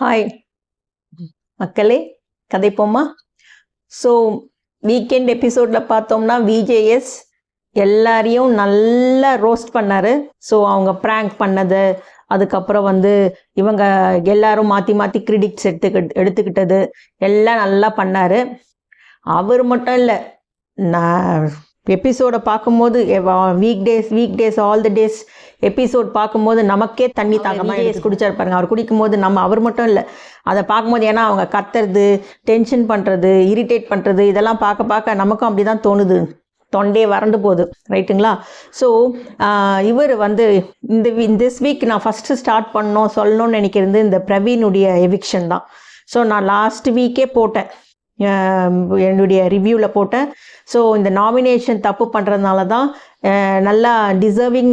Hi மக்களே கதைப்போமா? So weekend எபிசோடில் பார்த்தோம்னா விஜேஎஸ் எல்லாரையும் நல்லா ரோஸ்ட் பண்ணார். ஸோ அவங்க ப்ராங்க் பண்ணது அதுக்கப்புறம் வந்து இவங்க எல்லாரும் மாற்றி மாற்றி கிரிடிக்ஸ் எடுத்துக்கிட்டு எடுத்துக்கிட்டது எல்லாம் நல்லா பண்ணார். அவர் மட்டும் இல்லை நான் எபிசோடை பார்க்கும்போது week days week days all the days episode பார்க்கும்போது நமக்கே தண்ணி தாகமாக டேஸ் குடிச்சாரு பாருங்க. அவர் குடிக்கும்போது நம்ம அவர் மட்டும் இல்லை. அதை பார்க்கும்போது ஏன்னா அவங்க கத்துறது டென்ஷன் பண்ணுறது இரிட்டேட் பண்ணுறது இதெல்லாம் பார்க்க பார்க்க நமக்கும் அப்படி தான் தோணுது. தொண்டே வறண்டு போகுது. ரைட்டுங்களா ஸோ இவர் வந்து இந்த திஸ் வீக் நான் ஃபஸ்ட்டு ஸ்டார்ட் பண்ணோம் சொல்லணும்னு நினைக்கிறது இந்த பிரவீனுடைய எவிக்ஷன் தான். ஸோ நான் லாஸ்ட் வீக்கே போட்டேன். என்னுடைய ரிவ்யூவில் போட்டேன். ஸோ இந்த நாமினேஷன் தப்பு பண்ணுறதுனால தான் நல்லா டிசர்விங்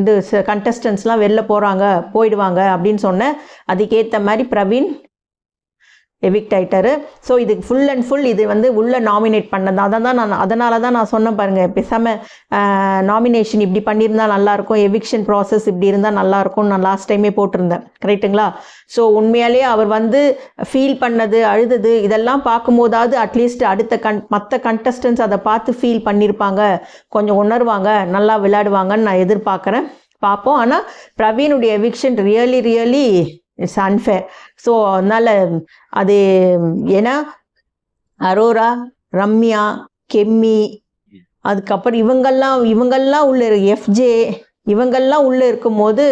இது கண்டஸ்டன்ஸ்லாம் வெளில போகிறாங்க போயிடுவாங்க அப்படின்னு சொன்னேன். அதுக்கேற்ற மாதிரி பிரவீன் எவிக்ட் ஆயிட்டாரு. ஸோ இதுக்கு ஃபுல் அண்ட் ஃபுல் இது வந்து உள்ளே நாமினேட் பண்ணது? அதை தான் நான் அதனால தான் நான் சொன்னேன் பாருங்க. பேசாமல் நாமினேஷன் இப்படி பண்ணியிருந்தா நல்லாயிருக்கும். எவிக்ஷன் ப்ராசஸ் இப்படி இருந்தால் நல்லாயிருக்கும் நான் லாஸ்ட் டைமே போட்டிருந்தேன். கரெக்ட்டுங்களா ஸோ உண்மையாலே அவர் வந்து ஃபீல் பண்ணது அழுதது இதெல்லாம் பார்க்கும்போதாவது அட்லீஸ்ட் அடுத்த கன் மற்ற கண்டஸ்டன்ஸ் அதை பார்த்து ஃபீல் பண்ணியிருப்பாங்க கொஞ்சம் உணர்வாங்க நல்லா விளையாடுவாங்கன்னு நான் எதிர்பார்க்குறேன். பார்ப்போம். ஆனால் பிரவீனுடைய eviction really really it's unfair so அதனால் அது ஏன்னா அரோரா ரம்யா கெம்மி அதுக்கப்புறம் இவங்கெல்லாம் இவங்கெல்லாம் உள்ள எஃப்ஜே இவங்கெல்லாம் உள்ளே இருக்கும்போது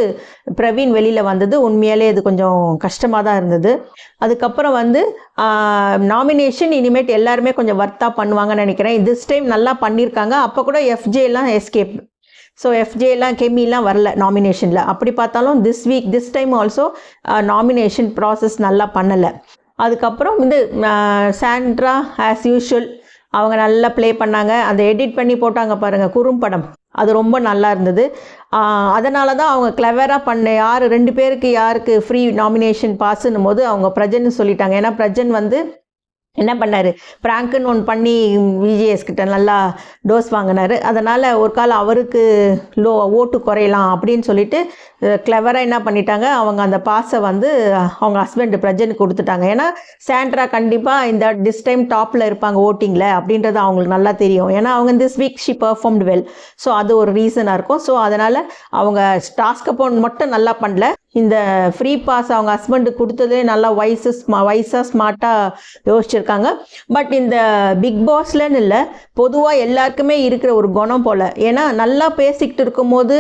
பிரவீன் வெளியில் வந்தது. உண்மையாலே அது கொஞ்சம் கஷ்டமாக தான் இருந்தது. அதுக்கப்புறம் வந்து நாமினேஷன் இனிமேட் எல்லாருமே கொஞ்சம் ஒர்த்தாக பண்ணுவாங்கன்னு நினைக்கிறேன். திஸ் டைம் நல்லா பண்ணியிருக்காங்க அப்போ கூட எஃப்ஜேலாம் எஸ்கேப் ஸோ எஃப்ஜேலாம் கெமிலாம் வரல நாமினேஷனில் அப்படி பார்த்தாலும் this week this time also nomination process நல்லா பண்ணலை. அதுக்கப்புறம் வந்து சாண்ட்ரா ஆஸ் யூஷுவல் அவங்க நல்லா ப்ளே பண்ணாங்க. அதை எடிட் பண்ணி போட்டாங்க பாருங்கள் குறும்படம் அது ரொம்ப நல்லா இருந்தது. அதனால தான் அவங்க கிளவராக பண்ண யார் ரெண்டு பேருக்கு யாருக்கு ஃப்ரீ நாமினேஷன் பாஸ்ன்னும் போது அவங்க பிரஜன்னு சொல்லிட்டாங்க. ஏன்னா பிரஜன் வந்து என்ன பண்ணார்? ப்ராங்க்குன்னு ஒன்று பண்ணி விஜிஎஸ் கிட்ட நல்லா டோஸ் வாங்கினார். அதனால் ஒரு காலம் அவருக்கு லோ ஓட்டு குறையலாம் அப்படின்னு சொல்லிட்டு கிளவராக என்ன பண்ணிட்டாங்க? அவங்க அந்த பாஸை வந்து அவங்க ஹஸ்பண்ட் பிரஜனுக்கு கொடுத்துட்டாங்க. ஏன்னா சாண்ட்ரா கண்டிப்பாக இந்த டிஸ் டைம் டாப்பில் இருப்பாங்க ஓட்டிங்கில் அப்படின்றது அவங்களுக்கு நல்லா தெரியும். ஏன்னா அவங்க this week she performed well so அது ஒரு ரீசனாக இருக்கும். ஸோ அதனால் அவங்க டாஸ்க் போன் மட்டும் நல்லா பண்ணல. இந்த ஃப்ரீ பாஸ் அவங்க ஹஸ்பண்டு கொடுத்ததே நல்லா வயசு ஸ்மா வயசாக ஸ்மார்ட்டாக யோசிச்சிருக்காங்க. பட் இந்த பிக் பாஸ்லன்னு இல்லை பொதுவாக எல்லாருக்குமே இருக்கிற ஒரு குணம் போல். ஏன்னா நல்லா பேசிக்கிட்டு இருக்கும்போது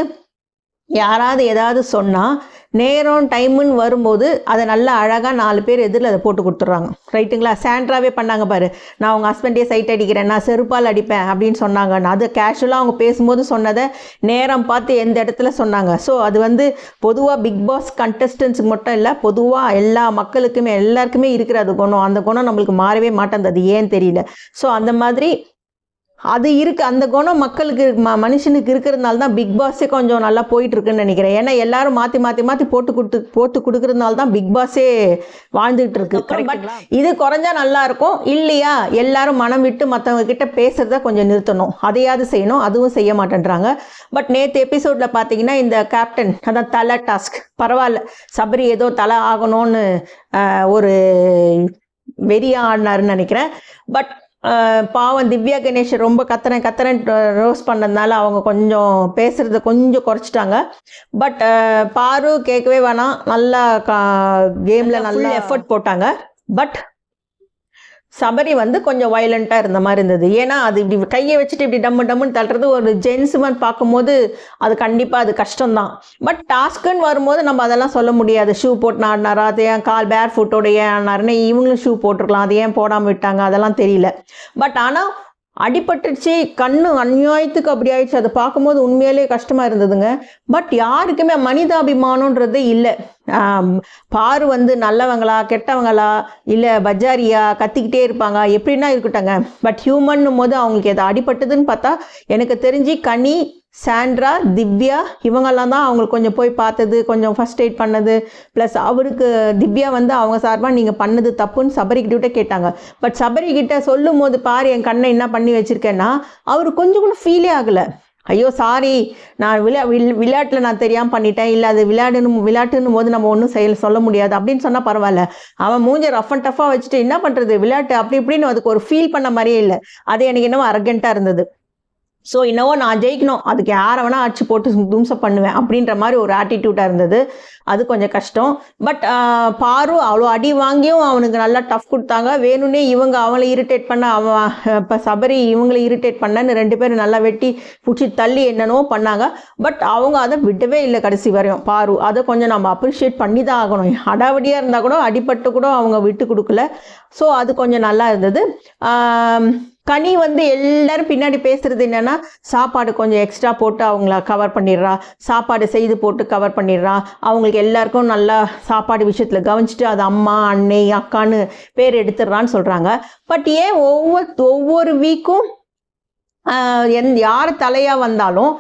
யாராவது ஏதாவது சொன்னால் நேரம் டைமுன்னு வரும்போது அதை நல்லா அழகாக நாலு பேர் எதிரில் அதை போட்டு கொடுத்துட்றாங்க. ரைட்டுங்களா? சாண்ட்ராவே பண்ணாங்க பாரு. நான் அவங்க ஹஸ்பண்டே சைட் அடிக்கிறேன் நான் செருப்பால் அடிப்பேன் அப்படின்னு சொன்னாங்க அது கேஷுவலாக அவங்க பேசும்போது சொன்னதை நேரம் பார்த்து எந்த இடத்துல சொன்னாங்க. ஸோ அது வந்து பொதுவாக பிக் பாஸ் கண்டஸ்டன்ஸுக்கு மட்டும் இல்லை பொதுவாக எல்லா மக்களுக்குமே எல்லாருக்குமே இருக்கிற அது குணம். அந்த குணம் நம்மளுக்கு மாறவே மாட்டேங்குது. அது ஏன் தெரியல. ஸோ அந்த மாதிரி அது இருக்கு அந்த குணம் மக்களுக்கு ம மனுஷனுக்கு இருக்கிறதுனால தான் பிக் பாஸே கொஞ்சம் நல்லா போயிட்டு இருக்குன்னு நினைக்கிறேன். ஏன்னா எல்லாரும் மாற்றி மாற்றி மாற்றி போட்டு கொடுத்து போட்டு கொடுக்கறதுனால தான் பிக் பாஸே வாழ்ந்துகிட்டு இருக்கு பட் இது குறைஞ்சா நல்லா இருக்கும். இல்லையா? எல்லாரும் மனம் விட்டு மற்றவங்க கிட்ட பேசுறத கொஞ்சம் நிறுத்தணும். அதையாவது செய்யணும். அதுவும் செய்ய மாட்டேன்றாங்க. பட் நேற்று எபிசோடில் பார்த்தீங்கன்னா இந்த கேப்டன் அதான் தலை டாஸ்க் பரவாயில்ல. சபரி ஏதோ தலை ஆகணும்னு ஒரு வெறியா ஆடினாருன்னு நினைக்கிறேன். பட் பாவம் திவ்யா கணேஷ் ரொம்ப கத்துறேன் கத்துறேன் ரோஸ் பண்ணதுனால அவங்க கொஞ்சம் பேசுகிறத கொஞ்சம் குறைச்சிட்டாங்க. பட் பாரு கேட்கவே வேணாம். நல்லா கேமில் நல்லா எஃபர்ட் போட்டாங்க. பட் சபரி வந்து கொஞ்சம் வயலண்ட்டாக இருந்த மாதிரி இருந்தது. ஏன்னா அது இப்படி கையை வச்சுட்டு இப்படி டம்மு டம்முன்னு தள்ளுறது ஒரு ஜென்ஸ் மாதிரி பார்க்கும்போது அது கண்டிப்பாக அது கஷ்டம்தான். பட் டாஸ்க்குன்னு வரும்போது நம்ம அதெல்லாம் சொல்ல முடியாது. ஷூ போட்டு ஆடினாரா அது ஏன் கால் பேர் ஃபுட்டோட ஏன் ஆடினாருன்னு இவங்களும் ஷூ போட்டிருக்கலாம் அது ஏன் போடாமல் விட்டாங்க அதெல்லாம் தெரியல. பட் ஆனால் அடிபட்டுச்சு கண்ணு அநியாயத்துக்கு அப்படி ஆயிடுச்சு அதை பார்க்கும்போது உண்மையிலே கஷ்டமாக இருந்ததுங்க. பட் யாருக்குமே மனிதாபிமானன்றது இல்லை. பாரு வந்து நல்லவங்களா கெட்டவங்களா இல்லை பஜாரியா கத்திக்கிட்டே இருப்பாங்க. எப்படின்னா இருக்கட்டங்க பட் ஹியூமன்னும் போது அவங்களுக்கு எதை அடிபட்டதுன்னு பார்த்தா எனக்கு தெரிஞ்சு கனி சாண்ட்ரா திவ்யா இவங்கெல்லாம் தான் அவங்களுக்கு கொஞ்சம் போய் பார்த்தது கொஞ்சம் ஃபஸ்ட் எய்ட் பண்ணது. ப்ளஸ் அவருக்கு திவ்யா வந்து அவங்க சார்பாக நீங்கள் பண்ணது தப்புன்னு சபரிக்கிட்ட கேட்டாங்க. பட் சபரிக்கிட்ட சொல்லும் போது பாரு என் கண்ணை என்ன பண்ணி வச்சுருக்கேன்னா அவர் கொஞ்சம் கூட ஃபீலே ஆகலை. ஐயோ சாரி நான் விளையா வில் விளையாட்டில் நான் தெரியாமல் பண்ணிட்டேன். இல்லை அது விளையாடுன்னு விளையாட்டுன்னு போது நம்ம ஒன்றும் செயல் சொல்ல முடியாது. அப்படின்னு சொன்னால் பரவாயில்ல. அவன் மூஞ்ச ரஃப் அண்ட் டஃபாக வச்சுட்டு என்ன பண்ணுறது விளையாட்டு அப்படி இப்படின்னு அதுக்கு ஒரு ஃபீல் பண்ண மாதிரியே இல்லை. அது எனக்கு என்னவோ அரகண்ட்டாக இருந்தது. ஸோ என்னவோ நான் ஜெயிக்கணும். அதுக்கு யாரை வேணால் அடிச்சு போட்டு தும்சம் பண்ணுவேன் அப்படின்ற மாதிரி ஒரு ஆட்டிடியூடாக இருந்தது. அது கொஞ்சம் கஷ்டம். பட் பாரு அவ்வளோ அடி வாங்கியும் அவனுக்கு நல்லா டஃப் கொடுத்தாங்க. வேணும்னே இவங்க அவளை இரிட்டேட் பண்ண அவன் இப்போ சபரி இவங்களை இரிட்டேட் பண்ணன்னு ரெண்டு பேரும் நல்லா வெட்டி பிடிச்சி தள்ளி என்னென்னவோ பண்ணாங்க. பட் அவங்க அதை விடவே இல்லை கடைசி வரையும். பாரு அதை கொஞ்சம் நம்ம அப்ரிஷியேட் பண்ணி தான் ஆகணும். அடாவடியாக இருந்தால் கூட அடிபட்டு கூட அவங்க விட்டு கொடுக்கல. ஸோ அது கொஞ்சம் நல்லா இருந்தது. கனி வந்து எல்லாரும் பின்னாடி பேசுறது என்னன்னா சாப்பாடு கொஞ்சம் எக்ஸ்ட்ரா போட்டு அவங்கள கவர் பண்ணிடுறா. சாப்பாடு செய்து போட்டு கவர் பண்ணிடுறா. அவங்களுக்கு எல்லாருக்கும் நல்லா சாப்பாடு விஷயத்தில் கவனிச்சுட்டு அது அம்மா அன்னை அக்கான்னு பேர் எடுத்துடுறான்னு சொல்கிறாங்க பட் ஏன் ஒவ்வொரு ஒவ்வொரு வீக்கும் எந் யார் தலையாக வந்தாலும்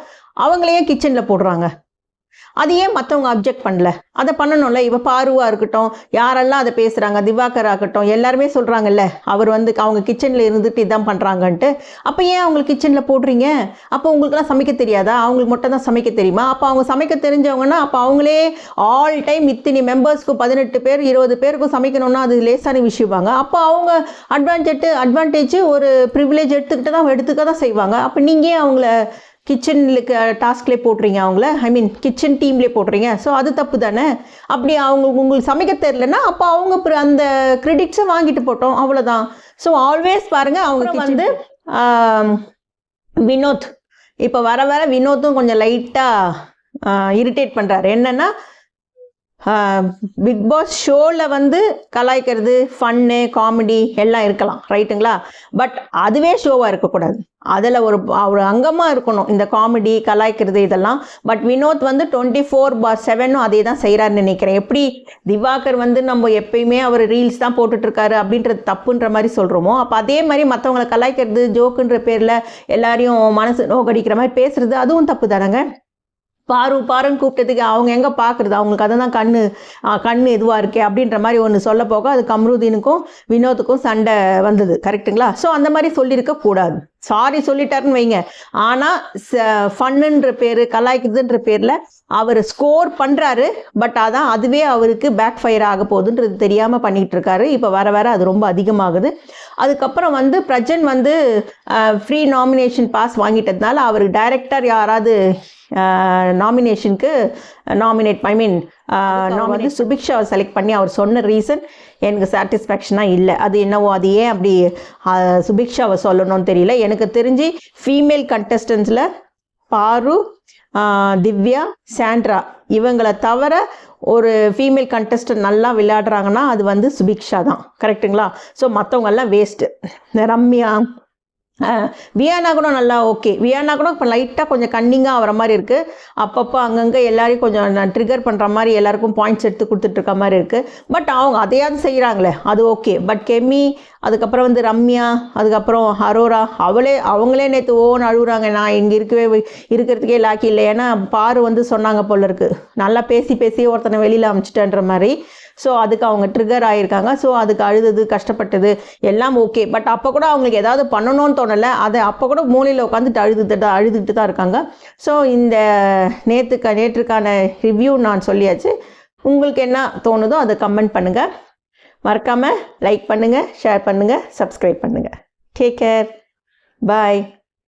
அவங்களையே கிச்சனில் போடுறாங்க. அது ஏன் மற்றவங்க அப்ஜெக்ட் பண்ணல? அதை பண்ணணும்ல. இவ பாருவா இருக்கட்டும். யாரெல்லாம் அதை பேசுகிறாங்க திவாகர் ஆகட்டும். எல்லாருமே சொல்கிறாங்கல்ல அவர் வந்து அவங்க கிச்சனில் இருந்துட்டு இதான் பண்ணுறாங்கன்ட்டு அப்போ ஏன் அவங்க கிச்சனில் போடுறீங்க? அப்போ உங்களுக்குலாம் சமைக்க தெரியாதா? அவங்களுக்கு மட்டும் தான் சமைக்க தெரியுமா? அப்போ அவங்க சமைக்க தெரிஞ்சவங்கன்னா அப்போ அவங்களே ஆல் டைம் இத்தனை மெம்பர்ஸ்க்கு பதினெட்டு பேர் இருபது பேருக்கும் சமைக்கணும்னா அது லேசான விஷயமாங்க. அப்போ அவங்க அட்வான்டேஜ் அட்வான்டேஜ் ஒரு ப்ரிவிலேஜ் எடுத்துக்கிட்டு தான் எடுத்துக்க தான் செய்வாங்க. அப்போ நீங்கள் அவங்கள கிச்சனுக்கு டாஸ்க்லேயே போடுறீங்க அவங்கள. ஐ மீன் கிச்சன் டீம்லேயே போடுறீங்க ஸோ அது தப்பு தானே? அப்படி அவங்க உங்களுக்கு சமைக்க தெரிலனா அப்போ அவங்க அந்த கிரெடிட்ஸை வாங்கிட்டு போட்டோம். அவ்வளோதான் ஸோ ஆல்வேஸ் பாருங்கள் அவங்க வந்து வினோத். இப்போ வர வர வினோத்தும் கொஞ்சம் லைட்டாக இரிட்டேட் பண்ணுறாரு என்னென்னா பிக் பாஸ் ஷோவில் வந்து கலாய்க்கிறது ஃபன்னு காமெடி எல்லாம் இருக்கலாம் ரைட்டுங்களா பட் அதுவே ஷோவாக இருக்கக்கூடாது. அதில் ஒரு ஒரு அங்கமாக இருக்கணும். இந்த காமெடி கலாய்க்கிறது இதெல்லாம். பட் வினோத் வந்து டுவெண்ட்டி ஃபோர் பார் செவனும் அதே தான் செய்கிறாருன்னு நினைக்கிறேன். எப்படி திவாகர் வந்து நம்ம எப்பயுமே அவர் ரீல்ஸ் தான் போட்டுட்ருக்காரு அப்படின்றது தப்புன்ற மாதிரி சொல்கிறோமோ அப்போ அதே மாதிரி மற்றவங்களை கலாய்க்கிறது ஜோக்குன்ற பேரில் எல்லாரையும் மனசு நோக்கடிக்கிற மாதிரி பேசுகிறது அதுவும் தப்பு தானேங்க? பாரு பாருன்னு கூப்பிட்டதுக்கு அவங்க எங்கே பார்க்குறது அவங்களுக்கு அதை தான் கண்ணு கண்ணு இதுவாக இருக்கே அப்படின்ற மாதிரி ஒன்று சொல்ல போக அது கம்ருதீனுக்கும் வினோத்துக்கும் சண்டை வந்தது. கரெக்ட்டுங்களா ஸோ அந்த மாதிரி சொல்லியிருக்க கூடாது. சாரி சொல்லிட்டாருன்னு வைங்க. ஆனால் ஃபன்னுன்ற பேர் கலாய்க்குதுன்ற பேரில் அவர் ஸ்கோர் பண்ணுறாரு பட் அதான் அதுவே அவருக்கு பேக் ஃபயர் ஆக போகுதுன்றது தெரியாமல் பண்ணிகிட்டு இருக்காரு இப்போ வர வர அது ரொம்ப அதிகமாகுது. அதுக்கப்புறம் வந்து பிரஜன் வந்து ஃப்ரீ நாமினேஷன் பாஸ் வாங்கிட்டதுனால அவர் டைரக்டர் யாராவது நாமினேஷனுக்கு நாமினேட் ஐ மீன் நான் வந்து சுபிக்ஷாவை செலக்ட் பண்ணி அவர் சொன்ன ரீசன் எனக்கு சாட்டிஸ்ஃபேக்ஷனாக இல்லை. அது என்னவோ அது ஏன் அப்படி சுபிக்ஷாவை சொல்லணும்னு தெரியல. எனக்கு தெரிஞ்சு ஃபீமேல் கண்டஸ்டன்ஸில் பாரு திவ்யா சாண்ட்ரா இவங்களை தவிர ஒரு ஃபீமேல் கண்டஸ்டன்ட் நல்லா விளையாடுறாங்கன்னா அது வந்து சுபிக்ஷா தான். கரெக்ட்டுங்களா ஸோ மற்றவங்கெல்லாம் வேஸ்ட்டு ரம்யா வியானா கூட நல்லா ஓகே. வியானா கூட இப்போ லைட்டாக கொஞ்சம் கன்னிங்காக ஆகிற மாதிரி இருக்குது அப்பப்போ அங்கங்கே எல்லாரையும் கொஞ்சம் ட்ரிகர் பண்ணுற மாதிரி எல்லாருக்கும் பாயிண்ட்ஸ் எடுத்து கொடுத்துட்ருக்க மாதிரி இருக்குது பட் அவங்க அதையாவது செய்கிறாங்களே அது ஓகே பட் கெமி அதுக்கப்புறம் வந்து ரம்யா அதுக்கப்புறம் அரோரா அவளே அவங்களே நேற்று ஓன் அழுகுறாங்க. நான் இங்கே இருக்கவே இருக்கிறதுக்கே லாக்கி இல்லை. ஏன்னா பாரு வந்து சொன்னாங்க போல இருக்கு. நல்லா பேசி பேசி ஒருத்தனை வெளியில் அமிச்சிட்டேன்ற மாதிரி. ஸோ அதுக்கு அவங்க ட்ரிகர் ஆகியிருக்காங்க ஸோ அதுக்கு அழுதது கஷ்டப்பட்டது எல்லாம் ஓகே பட் அப்போ கூட அவங்களுக்கு ஏதாவது பண்ணணும்னு தோணலை. அதை அப்போ கூட மூலையில் உட்காந்துட்டு அழுதுட்டு தான் அழுதுட்டு தான் இருக்காங்க. ஸோ இந்த நேற்றுக்கு நேற்றுக்கான ரிவ்யூ நான் சொல்லியாச்சு. உங்களுக்கு என்ன தோணுதோ அதை கமெண்ட் பண்ணுங்கள் மறக்காமல் லைக் பண்ணுங்கள் ஷேர் பண்ணுங்கள் சப்ஸ்கிரைப் பண்ணுங்கள் டேக் கேர் பாய்